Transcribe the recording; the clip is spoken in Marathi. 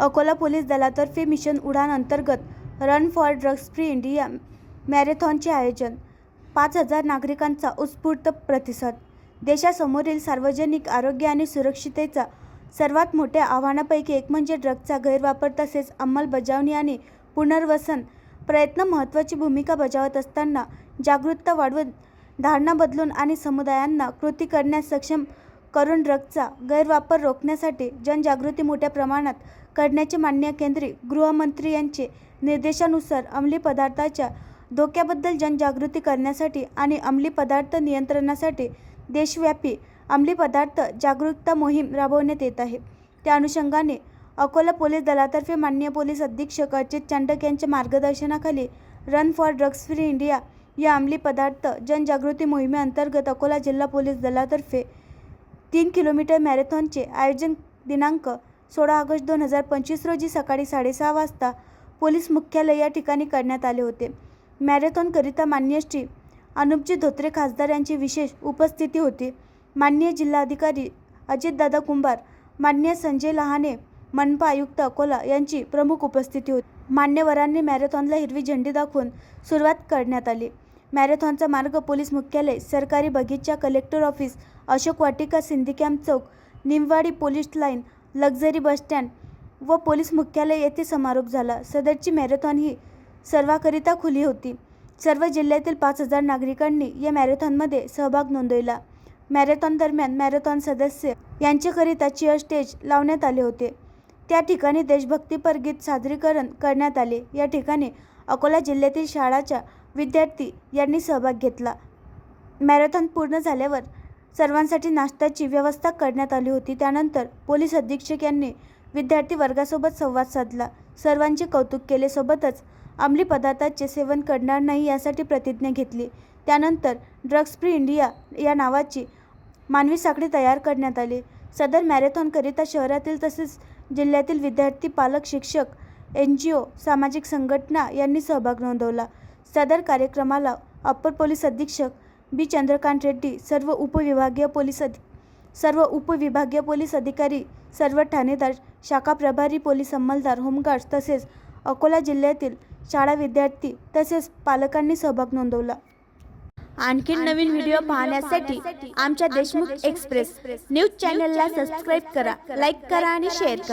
अकोला पोलीस दलातर्फे मिशन उडान अंतर्गत run for drugs free India मॅरेथॉनचे आयोजन. पाच हजार नागरिकांचा उत्स्फूर्त प्रतिसाद. देशासमोरील सार्वजनिक आरोग्य आणि सुरक्षितेचा सर्वात मोठ्या आव्हानापैकी एक म्हणजे ड्रग्जचा गैरवापर तसेच अंमलबजावणी आणि पुनर्वसन. प्रयत्न महत्त्वाची भूमिका बजावत असताना जागरूकता वाढवून धारणा बदलून आणि समुदायांना कृती करण्यास सक्षम करून ड्रग्जचा गैरवापर रोखण्यासाठी जनजागृती मोठ्या प्रमाणात करण्याचे मान्य केंद्रीय गृहमंत्री यांचे निर्देशानुसार अंमली पदार्थाच्या धोक्याबद्दल जनजागृती करण्यासाठी आणि अंमली पदार्थ नियंत्रणासाठी देशव्यापी अंमली पदार्थ जागरूकता मोहीम राबवण्यात येत आहे. त्या अनुषंगाने अकोला पोलीस दलातर्फे मान्य पोलीस अधीक्षक अजित चांडक यांच्या मार्गदर्शनाखाली run for drugs free India या अंमली पदार्थ जनजागृती मोहिमेअंतर्गत अकोला जिल्हा पोलीस दलातर्फे तीन किलोमीटर मॅरेथॉनचे आयोजन दिनांक सोळा ऑगस्ट दोन हजार पंचवीस रोजी सकाळी साडेसहा वाजता पोलीस मुख्यालय या ठिकाणी करण्यात आले होते. मॅरेथॉनकरिता मान्य श्री अनुपजी धोत्रे खासदार यांची विशेष उपस्थिती होती. मान्य जिल्हाधिकारी अजितदादा कुंभार मान्य संजय लहाने मनपा आयुक्त अकोला यांची प्रमुख उपस्थिती होती. मान्यवरांनी मॅरेथॉनला हिरवी झेंडी दाखवून सुरुवात करण्यात आली. मॅरेथॉनचा मार्ग पोलीस मुख्यालय सरकारी बगीचा कलेक्टर ऑफिस अशोक वाटिका सिंधीकॅम्प चौक Nimwadi police line luxury bus stand व पोलीस मुख्यालय येथे समारोप झाला. सदरची मॅरेथॉन ही सर्वाकरिता खुली होती. सर्व जिल्ह्यातील पाच हजार नागरिकांनी या मॅरेथॉनमध्ये सहभाग नोंदवला. मॅरेथॉन दरम्यान मॅरेथॉन सदस्य यांच्याकरिता चेअर स्टेज लावण्यात आले होते. त्या ठिकाणी देशभक्तीपर गीत सादरीकरण करण्यात आले. या ठिकाणी अकोला जिल्ह्यातील शाळाच्या विद्यार्थी यांनी सहभाग घेतला. मॅरेथॉन पूर्ण झाल्यावर सर्वांसाठी नाश्त्याची व्यवस्था करण्यात आली होती. त्यानंतर पोलीस अधीक्षक यांनी विद्यार्थी वर्गासोबत संवाद साधला. सर्वांचे कौतुक केले. सोबतच अंमली पदार्थाचे सेवन करणार नाही यासाठी प्रतिज्ञा घेतली. त्यानंतर ड्रग्ज फ्री इंडिया या नावाची मानवी साखळी तयार करण्यात आली. सदर मॅरेथॉनकरिता शहरातील तसेच जिल्ह्यातील विद्यार्थी पालक शिक्षक एन जी ओ सामाजिक संघटना यांनी सहभाग नोंदवला. सदर कार्यक्रमाला अप्पर पोलीस अधीक्षक बी. चंद्रकांत रेड्डी सर्व उपविभागीय पोलीस अधि सर्व उपविभागीय पोलीस अधिकारी सर्व ठाणेदार शाखा प्रभारी पोलीस अंमलदार होमगार्ड्स तसेच अकोला जिल्ह्यातील शाळा विद्यार्थी तसेच पालकांनी सहभाग नोंदवला. आणखीन नवीन व्हिडिओ पाहण्यासाठी आमच्या देशमुख एक्सप्रेस. न्यूज चॅनलला सबस्क्राईब करा लाईक करा आणि शेअर करा.